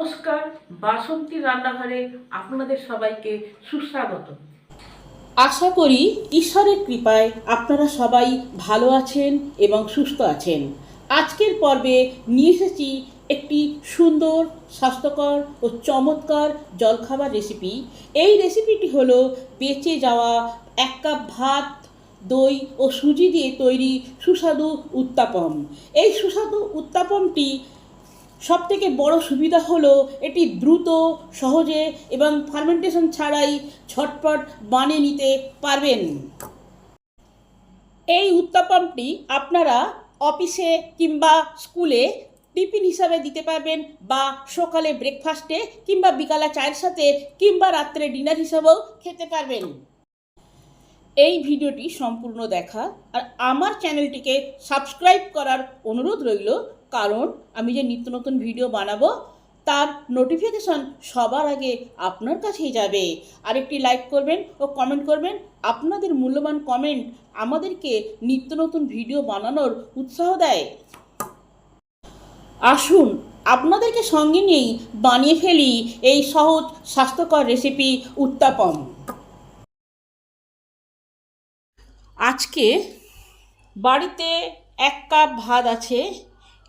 নমস্কার, বাসন্তী রান্নাঘরে আপনাদের সবাইকে সুস্বাগত। আশা করি ঈশ্বরের কৃপায় আপনারা সবাই ভালো আছেন এবং সুস্থ আছেন। আজকের পর্বে নিয়ে এসেছি একটি সুন্দর, স্বাস্থ্যকর ও চমৎকার জলখাবার রেসিপি এই রেসিপিটি হলো বেঁচে যাওয়া এক কাপ ভাত, দই ও সুজি দিয়ে তৈরি সুস্বাদু উত্তাপম। এই সুস্বাদু উত্তাপমটি সব থেকে বড় সুবিধা হলো এটি দ্রুত, সহজে এবং ফার্মেন্টেশন ছাড়াই ঝটপট বানিয়ে নিতে পারবেন। এই উত্তাপমটি আপনারা অফিসে কিংবা স্কুলে টিফিন হিসাবে দিতে পারবেন বা সকালে ব্রেকফাস্টে কিংবা বিকালে চায়ের সাথে কিংবা রাত্রে ডিনার হিসাবেও খেতে পারবেন। এই ভিডিওটি সম্পূর্ণ দেখা আর আমার চ্যানেলটিকে সাবস্ক্রাইব করার অনুরোধ রইল। কারণ আমি যে নিত্য নতুন ভিডিও বানাবো, তার নোটিফিকেশন সবার আগে আপনার কাছেই যাবে। আর একটি লাইক করবেন ও কমেন্ট করবেন। আপনাদের মূল্যবান কমেন্ট আমাদেরকে নিত্য নতুন ভিডিও বানানোর উৎসাহ দেয়। আসুন, আপনাদেরকে সঙ্গে নিয়েই বানিয়ে ফেলি এই সহজ, স্বাস্থ্যকর রেসিপি উত্তাপম আজকে বাড়িতে এক কাপ ভাত আছে।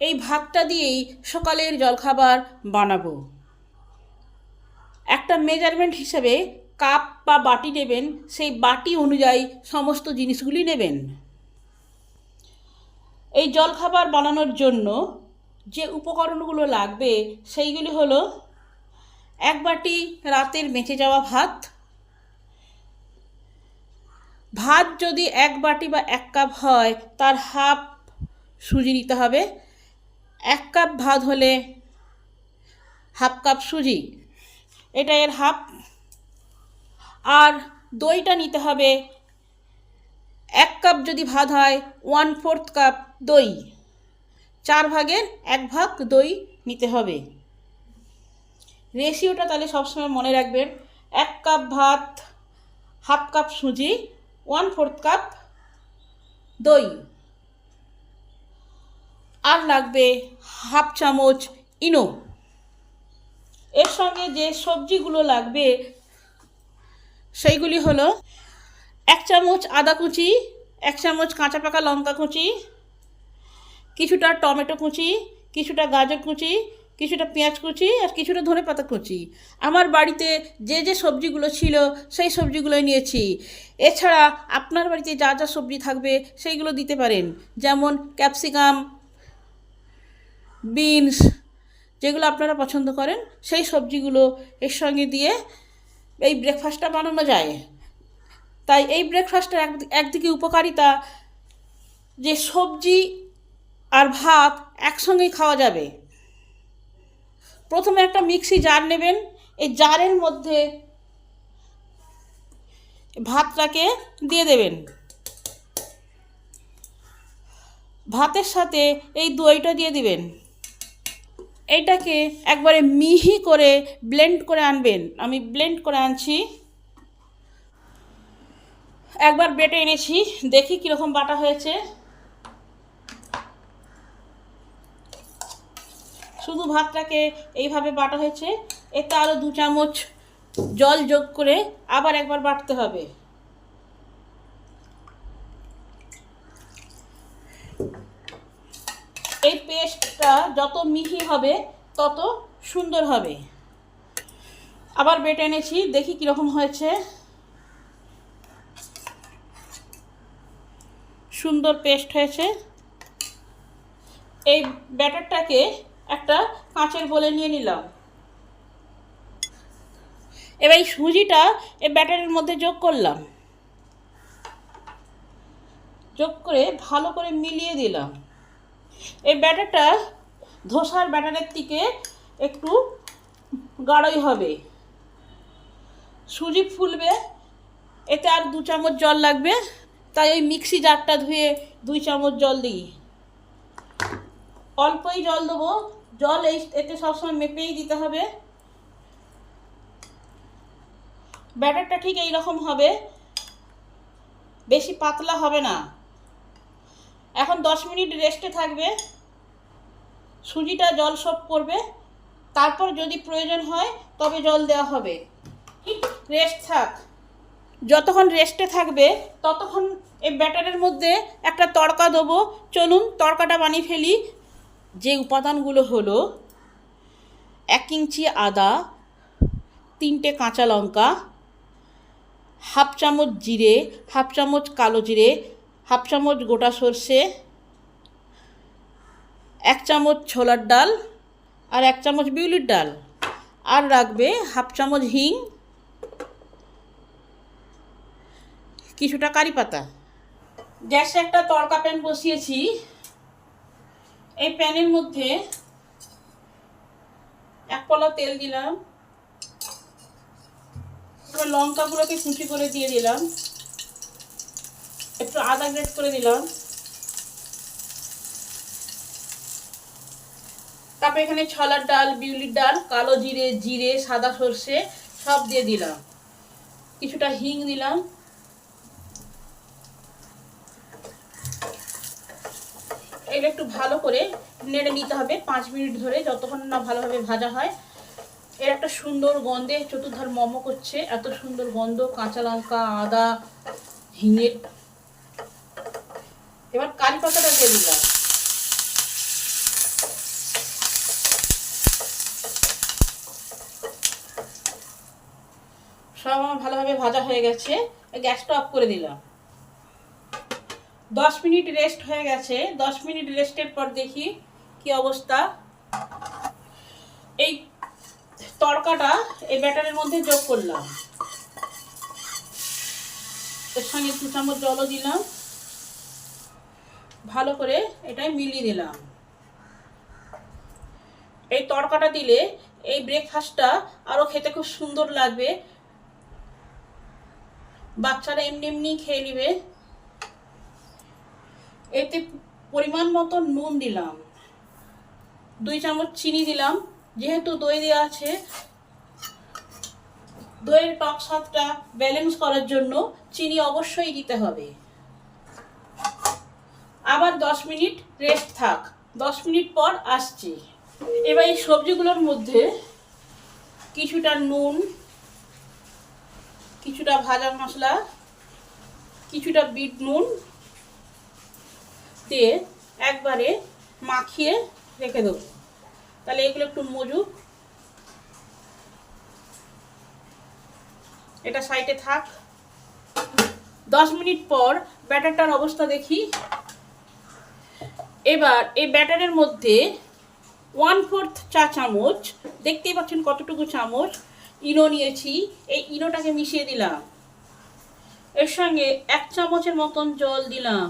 এই ভাতটা দিয়েই সকালের জলখাবার বানাবো। একটা মেজারমেন্ট হিসেবে কাপ বা বাটি নেবেন, সেই বাটি অনুযায়ী সমস্ত জিনিসগুলি নেবেন। এই জলখাবার বানানোর জন্য যে উপকরণগুলো লাগবে, সেইগুলি হলো এক বাটি রাতের বেঁচে যাওয়া ভাত ভাত যদি এক বাটি বা এক কাপ হয়, তার হাফ সুজি নিতে হবে। এক কাপ ভাত হলে হাফ কাপ সুজি, এটা এর হাফ। আর দইটা নিতে হবে এক কাপ যদি ভাত হয় ওয়ান ফোর্থ কাপ দই। চার ভাগের এক ভাগ দই নিতে হবে। রেশিওটা তাহলে সবসময় মনে রাখবেন, এক কাপ ভাত, হাফ কাপ সুজি ওয়ান ফোর্থ কাপ দই। আর লাগবে হাফ চামচ ইনো। এর সঙ্গে যে সবজিগুলো লাগবে, সেইগুলি হলো এক চামচ আদা কুচি, এক চামচ কাঁচা পাকা লঙ্কা কুচি, কিছুটা টমেটো কুচি, কিছুটা গাজর কুচি, কিছুটা পেঁয়াজ কুচি আর কিছুটা ধনে পাতা কুচি। আমার বাড়িতে যে যে সবজিগুলো ছিল, সেই সবজিগুলোই নিয়েছি। এছাড়া আপনার বাড়িতে যা যা সবজি থাকবে, সেইগুলো দিতে পারেন। যেমন ক্যাপসিকাম বিনস যেগুলো আপনারা পছন্দ করেন, সেই সবজিগুলো এর সঙ্গে দিয়ে এই ব্রেকফাস্টটা বানানো যায়। তাই এই ব্রেকফাস্টের এক একদিকে উপকারিতা যে সবজি আর ভাত একসঙ্গেই খাওয়া যাবে। প্রথমে একটা মিক্সি জার নেবেন, এই জারের মধ্যে ভাতটাকে দিয়ে দেবেন। ভাতের সাথে এই দইটা দিয়ে দিবেন। এইটাকে একবারে মিহি করে ব্লেন্ড করে আনবেন। আমি ব্লেন্ড করে আনছি। একবার বেটে এনেছি। দেখি কীরকম বাটা হয়েছে। শুধু ভাতটাকে এইভাবে বাটা হয়েছে। এতে আরও দু চামচ জল যোগ করে আবার একবার বাটতে হবে। এই পেস্টটা যত মিহি হবে, তত সুন্দর হবে। আবার বেটে এনেছি, দেখি কীরকম হয়েছে। সুন্দর পেস্ট হয়েছে। এই ব্যাটারটাকে একটা কাঁচের বলে নিয়ে নিলাম। এবার এই সুজিটা এই ব্যাটারের মধ্যে যোগ করলাম। যোগ করে ভালো করে মিলিয়ে দিলাম। এই ব্যাটারটা ধোসার ব্যাটারের থেকে একটু গাঢ়ই হবে। সুজি ফুলবে, এতে আর দু চামচ জল লাগবে, তাই ওই মিক্সি জারটা ধুয়ে দুই চামচ জল দিই। অল্পই জল দেবো, জল এই এতে সবসময় মেপেই দিতে হবে। ব্যাটারটা ঠিক এই রকম হবে, বেশি পাতলা হবে না। এখন দশ মিনিট রেস্টে থাকবে। সুজিটা জল সব করবে। তারপর যদি প্রয়োজন হয়, তবে জল দেওয়া হবে। রেস্ট থাক। যতক্ষণ রেস্টে থাকবে, ততক্ষণ এই ব্যাটারের মধ্যে একটা তড়কা দেবো। চলুন, তড়কাটা বানিয়ে ফেলি। যে উপাদানগুলো হলো এক ইঞ্চি আদা, তিনটে কাঁচা লঙ্কা, হাফ চামচ জিরে, হাফ চামচ কালো জিরে হাফ চামচ গোটা সর্ষে, এক চামচ ছোলার ডাল আর এক চামচ বিউলির ডাল। আর রাখবে হাফ চামচ হিং, কিছুটা কারি পাতা। গ্যাসে একটা তড়কা প্যান বসিয়েছি। এই প্যানের মধ্যে এক পলা তেল দিলাম। লঙ্কাগুলোকে কুচি করে দিয়ে দিলাম। একটু আদা গ্রেট করে দিলাম তারপর এখানে ছলার ডাল, বিউলির ডাল, কালো জিরে জিরে, সাদা সর্ষে সব দিয়ে দিলাম। কিছুটা হিং দিলাম। এগুলো একটু ভালো করে নেড়ে নিতে হবে, পাঁচ মিনিট ধরে যতক্ষণ না ভালোভাবে ভাজা হয়। এর একটা সুন্দর গন্ধে চতুর্ধার মম করছে, এত সুন্দর গন্ধ, কাঁচা লঙ্কা, আদা, হিঙের এবার কারি পাতাটা দিয়ে দিলাম। সব আমার ভালোভাবে ভাজা হয়ে গেছে। গ্যাসটা অফ করে দিলাম। দশ মিনিট রেস্ট হয়ে গেছে। দশ মিনিট রেস্টের পর দেখি কি অবস্থা। এই তড়কাটা এই ব্যাটারের মধ্যে যোগ করলাম। এর সঙ্গে দু চামচ জলও দিলাম। ভালো করে এটাই মিলিয়ে দিলাম এই তড়কাটা দিলে এই ব্রেকফাস্টটা আরও খেতে খুব সুন্দর লাগবে। বাচ্চারা এমনি এমনি খেয়ে নেবে। এতে পরিমাণ মতো নুন দিলাম। দুই চামচ চিনি দিলাম। যেহেতু দই দেওয়া আছে, দইয়ের টক স্বাদটা ব্যালেন্স করার জন্য চিনি অবশ্যই দিতে হবে। আবার দশ মিনিট রেস্ট থাক। দশ মিনিট পর আসছি। এবার এই সবজিগুলোর মধ্যে কিছুটা নুন, কিছুটা ভাজা মশলা, কিছুটা বিট নুন দিয়ে একবারে মাখিয়ে রেখে দেবো। তাহলে এগুলো একটু মজুক এটা সাইডে থাক। দশ মিনিট পর ব্যাটারটার অবস্থা দেখি। এবার এই ব্যাটারের মধ্যে ওয়ান ফোর্থ চা চামচ, দেখতেই পাচ্ছেন কতটুকু চামচ, ইনো নিয়েছি, এই ইনোটাকে মিশিয়ে দিলাম। এর সঙ্গে এক চামচের মতন জল দিলাম।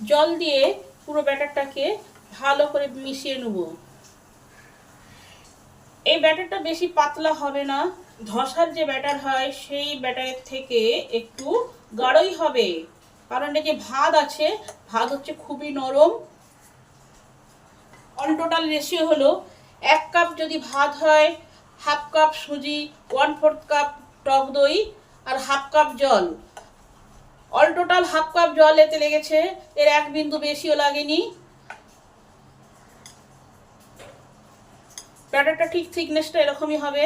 জল দিয়ে পুরো ব্যাটারটাকে ভালো করে মিশিয়ে নেব। এই ব্যাটারটা বেশি পাতলা হবে না, ধসার যে ব্যাটার হয় সেই ব্যাটারের থেকে একটু গাঢ়ই হবে। কারণ এটা যে ভাত আছে, ভাত হচ্ছে খুবই নরম। অল টোটাল রেশিও হলো এক কাপ যদি ভাত হয় হাফ কাপ সুজি ওয়ান ফোর্থ কাপ টক দই আর হাফ কাপ জল। অল টোটাল হাফ কাপ জল এতে লেগেছে, এর এক বিন্দু বেশিও লাগেনি। ব্যাটারটা ঠিক থিকনেসটা এরকমই হবে।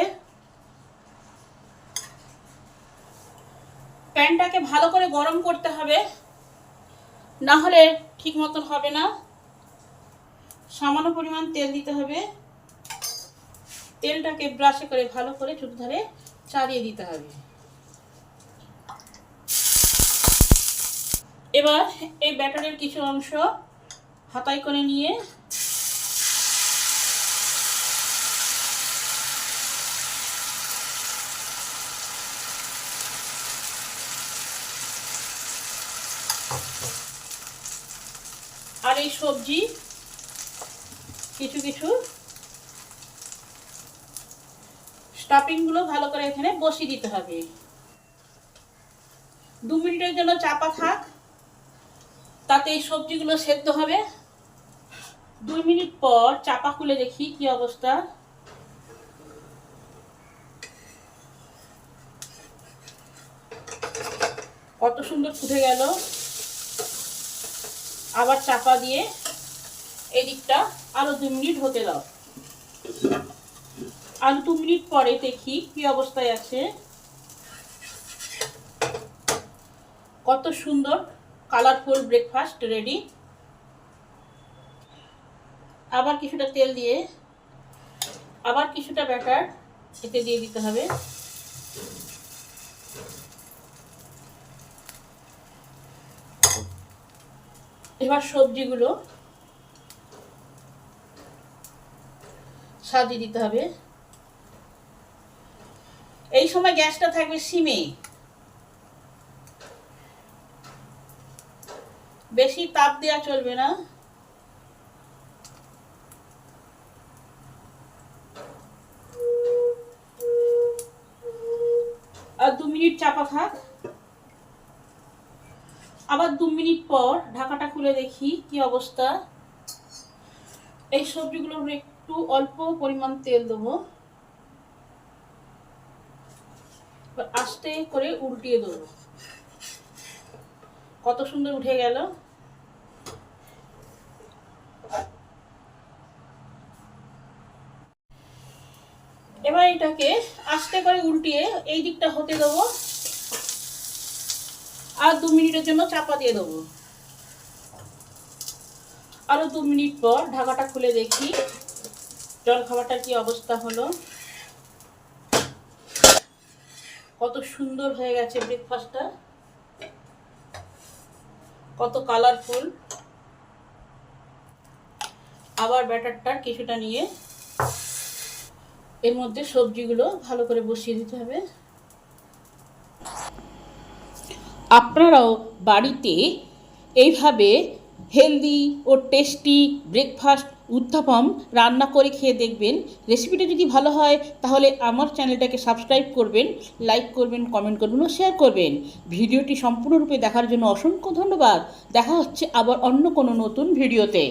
প্যানটাকে ভালো করে গরম করতে হবে। না হলে ঠিক মতন হবে না। সামান্য পরিমাণ তেল দিতে হবে। তেলটাকে ব্রাশে করে ভালো করে চতুর্ধারে চালিয়ে দিতে হবে। এবার এই ব্যাটারের কিছু অংশ হাতায় করে নিয়ে এই সবজি কিছু কিছু স্টাফিংগুলো ভালো করে এখানে বসিয়ে দিতে হবে। দু মিনিটের জন্য চাপা থাক, তাতে এই সবজিগুলো সেদ্ধ হবে। দুই মিনিট পর চাপা খুলে দেখি কি অবস্থা। কত সুন্দর ফুটে গেল। আবার চাপা দিয়ে এদিকটা দিকটা আরও দু মিনিট হতে দাও। আর দু মিনিট পরে দেখি কি অবস্থায় আছে। কত সুন্দর কালারফুল ব্রেকফাস্ট রেডি আবার কিছুটা তেল দিয়ে, আবার কিছুটা ব্যাটার এতে দিয়ে দিতে হবে। এবার সবজিগুলো সাজিয়ে দিতে হবে। এই সময় গ্যাসটা থাকবে সিমে। বেশি তাপ দেওয়া চলবে না। আর দু মিনিট চাপা থাক। আবার দু মিনিট পর ঢাকাটা খুলে দেখি কি অবস্থা। এই সবজিগুলোর একটু অল্প পরিমাণ তেল দেবো। আস্তে করে উল্টিয়ে দেবো। কত সুন্দর উঠে গেল। এবার এটাকে আস্তে করে উল্টিয়ে এই দিকটা হতে দেবো। আর দু মিনিটের জন্য চাপা দিয়ে দেবো। আরও দু মিনিট পর ঢাকাটা খুলে দেখি জল খাবারটার কি অবস্থা হলো। কত সুন্দর হয়ে গেছে ব্রেকফাস্টটা কত কালারফুল আবার ব্যাটারটা কিছুটা নিয়ে এর মধ্যে সবজিগুলো ভালো করে বসিয়ে দিতে হবে। আপনারাও বাড়িতে এইভাবে হেলদি ও টেস্টি ব্রেকফাস্ট উত্থাপম রান্না করে খেয়ে দেখবেন। রেসিপিটা যদি ভালো হয়, তাহলে আমার চ্যানেলটাকে সাবস্ক্রাইব করবেন লাইক করবেন কমেন্ট করবেন ও শেয়ার করবেন। ভিডিওটি সম্পূর্ণরূপে দেখার জন্য অসংখ্য ধন্যবাদ। দেখা হচ্ছে আবার অন্য কোনো নতুন ভিডিওতে